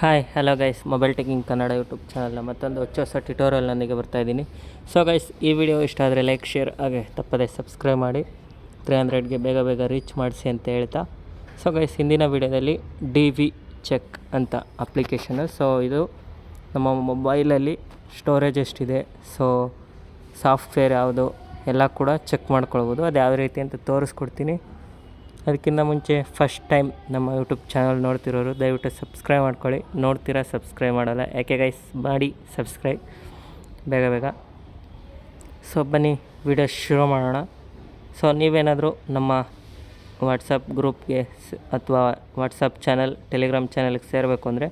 Hi hello guys mobile taking Kannada YouTube ಚಾನಲ್ನ ಮತ್ತೊಂದು ಹೊಚ್ಚ ಹೊಸ ಟ್ಯುಟೋರಿಯಲ್ನೊಂದಿಗೆ ಬರ್ತಾ ಇದ್ದೀನಿ. ಸೊ ಗೈಸ್ ಈ ವಿಡಿಯೋ ಇಷ್ಟ ಆದರೆ ಲೈಕ್ ಶೇರ್ ಹಾಗೆ ತಪ್ಪದೆ ಸಬ್ಸ್ಕ್ರೈಬ್ ಮಾಡಿ. ತ್ರೀ ಹಂಡ್ರೆಡ್ಗೆ ಬೇಗ ಬೇಗ ರೀಚ್ ಮಾಡಿಸಿ ಅಂತ ಹೇಳ್ತಾ. ಸೊ ಗೈಸ್ ಹಿಂದಿನ ವಿಡಿಯೋದಲ್ಲಿ ಡಿ ವಿ ಚೆಕ್ ಅಂತ ಅಪ್ಲಿಕೇಶನ್ ಸೊ ಇದು ನಮ್ಮ ಮೊಬೈಲಲ್ಲಿ ಸ್ಟೋರೇಜ್ ಎಷ್ಟಿದೆ. ಸೊ ಸಾಫ್ಟ್ವೇರ್ ಯಾವುದು, ಎಲ್ಲ ಕೂಡ ಚೆಕ್ ಮಾಡ್ಕೊಳ್ಬೋದು. ಅದು ಯಾವ ರೀತಿ ಅಂತ ತೋರಿಸ್ಕೊಡ್ತೀನಿ. ಅದಕ್ಕಿಂತ ಮುಂಚೆ ಫಸ್ಟ್ ಟೈಮ್ ನಮ್ಮ ಯೂಟ್ಯೂಬ್ ಚಾನಲ್ ನೋಡ್ತಿರೋರು, ದಯವಿಟ್ಟು ಸಬ್ಸ್ಕ್ರೈಬ್ ಮಾಡ್ಕೊಳ್ಳಿ. ನೋಡ್ತೀರಾ ಸಬ್ಸ್ಕ್ರೈಬ್ ಮಾಡಲ್ಲ. ಯಾಕೆ ಗೈಸ್ ಮಾಡಿ ಸಬ್ಸ್ಕ್ರೈಬ್ ಬೇಗ ಬೇಗ. ಸೊ ಬನ್ನಿ ವಿಡಿಯೋ ಶುರು ಮಾಡೋಣ. ಸೊ ನೀವೇನಾದರೂ ನಮ್ಮ ವಾಟ್ಸಪ್ ಗ್ರೂಪ್ಗೆ ಅಥವಾ ವಾಟ್ಸಪ್ ಚಾನಲ್ ಟೆಲಿಗ್ರಾಮ್ ಚಾನಲ್ಗೆ ಸೇರಬೇಕು ಅಂದರೆ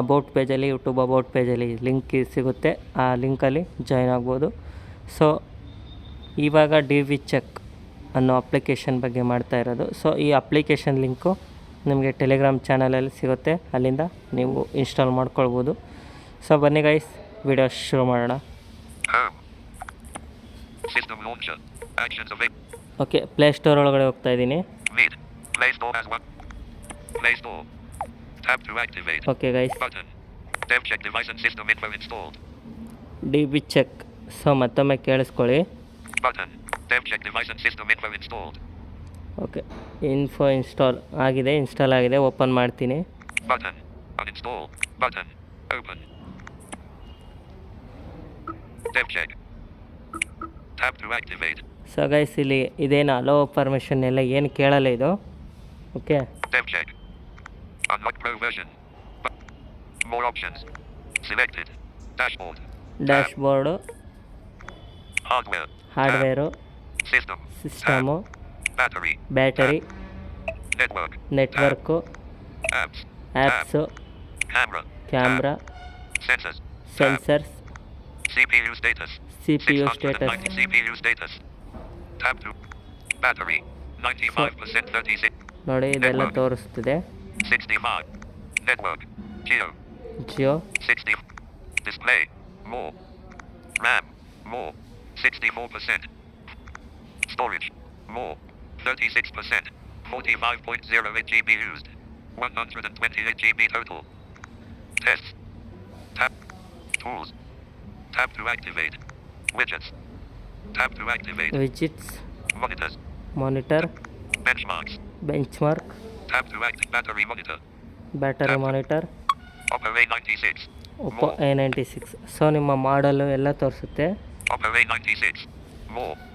ಅಬೌಟ್ ಪೇಜಲ್ಲಿ ಯೂಟ್ಯೂಬ್ ಅಬೌಟ್ ಪೇಜಲ್ಲಿ ಲಿಂಕ್ ಸಿಗುತ್ತೆ. ಆ ಲಿಂಕಲ್ಲಿ ಜಾಯ್ನ್ ಆಗ್ಬೋದು. ಸೊ ಇವಾಗ ಡಿ ವಿ ಚೆಕ್ ಅನ್ನೋ ಅಪ್ಲಿಕೇಶನ್ ಬಗ್ಗೆ ಮಾಡ್ತಾ ಇರೋದು. ಸೊ ಈ ಅಪ್ಲಿಕೇಶನ್ ಲಿಂಕು ನಿಮಗೆ ಟೆಲಿಗ್ರಾಮ್ ಚಾನಲಲ್ಲಿ ಸಿಗುತ್ತೆ. ಅಲ್ಲಿಂದ ನೀವು ಇನ್ಸ್ಟಾಲ್ ಮಾಡ್ಕೊಳ್ಬೋದು. ಸೊ ಬನ್ನಿ ಗೈಸ್ ವಿಡಿಯೋ ಶುರು ಮಾಡೋಣ. ಓಕೆ ಪ್ಲೇ ಸ್ಟೋರ್ ಒಳಗಡೆ ಹೋಗ್ತಾ ಇದ್ದೀನಿ. Okay guys D B check so ಮತ್ತೊಮ್ಮೆ ಕೇಳಿಸ್ಕೊಳ್ಳಿ. Temp-check device and system info installed. Okay info install ಆಗಿದೆ ಇನ್ಸ್ಟಾಲ್ ಆಗಿದೆ ಓಪನ್ ಮಾಡ್ತೀನಿ. Button uninstall button open tap check tap to activate so guys ಇಲ್ಲಿ ಇದೇನು ಅಲೋ ಪರ್ಮಿಷನ್ ಎಲ್ಲ ಏನು ಕೇಳಲ್ಲ ಇದು? Okay tap check unlock more options selected dashboard dashboard hardware hardware system battery battery network network apps apps camera camera sensors sensors CPU status C P U 690 status CPU status tab 2 battery 95% 36 ನೋಡಿ ಇದೆಲ್ಲ ತೋರಿಸ್ತಿದೆ 65 network Geo Jio 60 display more RAM more 64% storage more 36% 45.08 GB used 128 GB total tests tab tools tab to activate widgets tab to activate widgets monitors monitor benchmarks benchmark tab to act battery monitor battery monitor Oppo A96 Oppo A ninety six so ನಿಮ್ಮ ಮಾಡಲು ಎಲ್ಲ ತೋರಿಸುತ್ತೆ Oppo A96 more sensors tab camera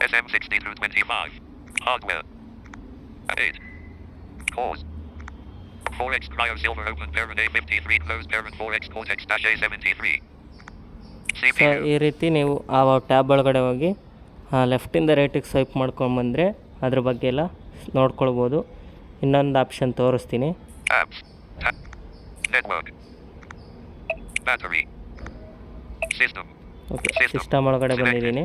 SM60 through 25. Hardware. 8. Cores. 4X Cryo Silver Open Parent A53 Closed Parent 4X Cortex A73. ಈ ರೀತಿ ನೀವು ಆ tab ಒಳಗಡೆ ಹೋಗಿ ಆ ಲೆಫ್ಟಿಂದ ರೈಟಿಗೆ ಸ್ವೈಪ್ ಮಾಡ್ಕೊಂಡು ಬಂದರೆ ಅದ್ರ ಬಗ್ಗೆ ಎಲ್ಲ ನೋಡ್ಕೊಳ್ಬೋದು. ಇನ್ನೊಂದು ಆಪ್ಷನ್ ತೋರಿಸ್ತೀನಿ. ಸಿಸ್ಟಮ್ ಒಳಗಡೆ ಬಂದಿದ್ದೀನಿ.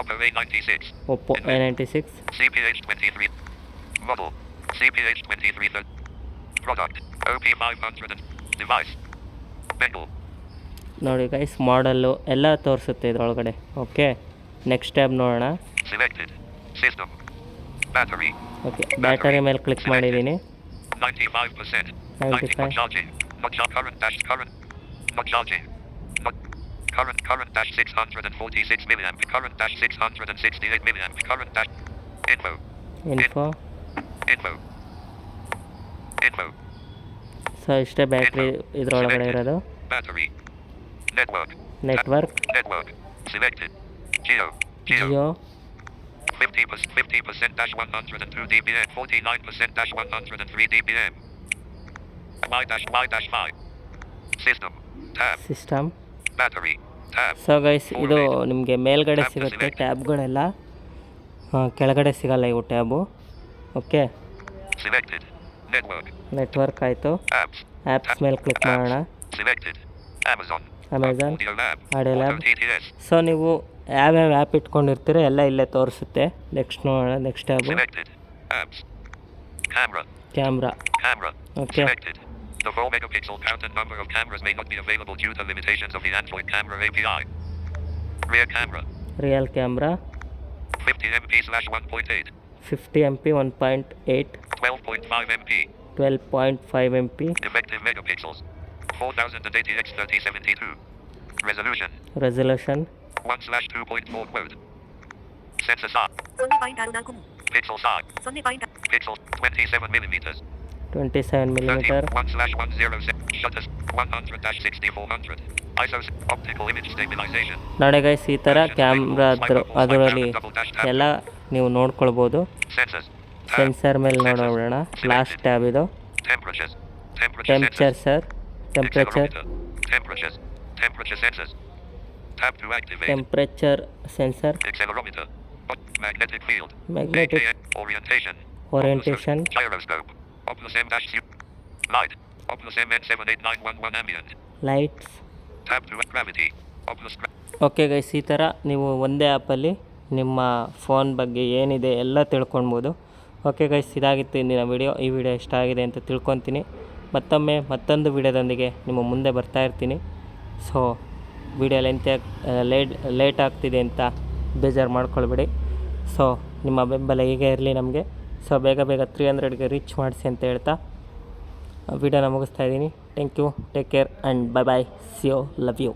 ಒಬ್ಬ ವೇನ್ G size Oppo A ninety six G ಪಿ ರೈಸ್ ಬರ್ತೀವಿ ವಿ ಬಬು ನೋಡಿ ಗೈಸ್ ಮಾಡೆಲ್ಲು ಎಲ್ಲ ತೋರಿಸುತ್ತೆ ಇದ್ರೊಳಗಡೆ. ಓಕೆ ನೆಕ್ಸ್ಟ್ ಟ್ಯಾಬ್ ನೋಡೋಣ. ಡಿಬೇಜ್ ಸೀಸು ಬ್ಯಾಟರಿ ಓಕೆ ಬ್ಯಾಟರಿ ಮೇಲೆ ಕ್ಲಿಕ್ ಮಾಡಿದ್ದೀನಿ ಗಾಜಿ ಬಾಯ್ 95% ಚಾರ್ಜಿಂಗ್ ಚಾಪ್ ಜಿ ಬಗ್ ಜಾಪ್ ಕಾಲು current current dash 646 milliamp current dash 668 milliamp current dash info info info info so ಇಷ್ಟೇ ಬ್ಯಾಟ್ರಿ ಇದ್ರೊಳಗಡೆ ಇರೋದು battery network network network selected geo geo Jio 50% 50% dash 102 dBm 49% dash 103 dBm y dash y dash 5 system tab system battery tab so guys ಇದು ನಿಮಗೆ ಮೇಲ್ಗಡೆ ಸಿಗುತ್ತೆ ಟ್ಯಾಬ್ಗಳೆಲ್ಲ ಕೆಳಗಡೆ ಸಿಗಲ್ಲ ಇವು ಟ್ಯಾಬು ಓಕೆ. ನೆಟ್ವರ್ಕ್ ಆಯಿತು. ಆ್ಯಪ್ಸ್ ಮೇಲೆ ಕ್ಲಿಕ್ ಮಾಡೋಣ. Amazon audio lab. ಸೊ ನೀವು ಯಾವ್ಯಾವ ಆ್ಯಪ್ ಇಟ್ಕೊಂಡಿರ್ತೀರೋ ಎಲ್ಲ ಇಲ್ಲೇ ತೋರಿಸುತ್ತೆ. ನೆಕ್ಸ್ಟ್ ನೋಡೋಣ next tab. Camera Camera. the raw megapixel count and number of cameras may not be available due to limitations of the Android camera API. Rear camera. Real camera. 50 MP slash 1.8. 50 MP 1.8. 12.5 MP. 12.5 MP. Effective megapixels. 4080 x 3072. Resolution. Resolution. 1 slash 2.4 quote. Sensor size. Pixel size. Pixel 27 millimeters. Twenty seven millimetre sir guys ಈ ಥರ camera ಅದ್ರು ಅದರಲ್ಲಿ ಎಲ್ಲ ನೀವು ನೋಡ್ಕೊಳ್ಬೋದು. Sensor ಮೇಲೆ ನೋಡೋಣ. Last tab ಇದು. Temperature sir temperature temperature sensor magnetic O M dash U. Light. Optus MN 78911 ambient. Lights Tab to gravity. Gra- okay guys ಈ ಥರ ನೀವು ಒಂದೇ ಆ್ಯಪಲ್ಲಿ ನಿಮ್ಮ ಫೋನ್ ಬಗ್ಗೆ ಏನಿದೆ ಎಲ್ಲ ತಿಳ್ಕೊಳ್ಬೋದು ಓಕೆ ಗೈಸ್ ಇದಾಗಿತ್ತು ಇಂದಿನ ವಿಡಿಯೋ ಈ ವಿಡಿಯೋ ಇಷ್ಟ ಆಗಿದೆ ಅಂತ ತಿಳ್ಕೊತೀನಿ ಮತ್ತೊಮ್ಮೆ ಮತ್ತೊಂದು ವಿಡಿಯೋದೊಂದಿಗೆ ನಿಮ್ಮ ಮುಂದೆ ಬರ್ತಾ ಇರ್ತೀನಿ so video length late late ಆಗ್ತಿದೆ ಅಂತ ಬೇಜಾರು ಮಾಡ್ಕೊಳ್ಬೇಡಿ ಸೊ ನಿಮ್ಮ ಬೆಂಬಲ ಹೀಗೆ ಇರಲಿ ನಮಗೆ ಸೊ ಬೇಗ ಬೇಗ ತ್ರೀ ಹಂಡ್ರೆಡ್ಗೆ ರೀಚ್ ಮಾಡಿಸಿ ಅಂತ ಹೇಳ್ತಾ ವಿಡಿಯೋನ ಮುಗಿಸ್ತಾ ಇದ್ದೀನಿ. Thank you take care and bye bye see you love you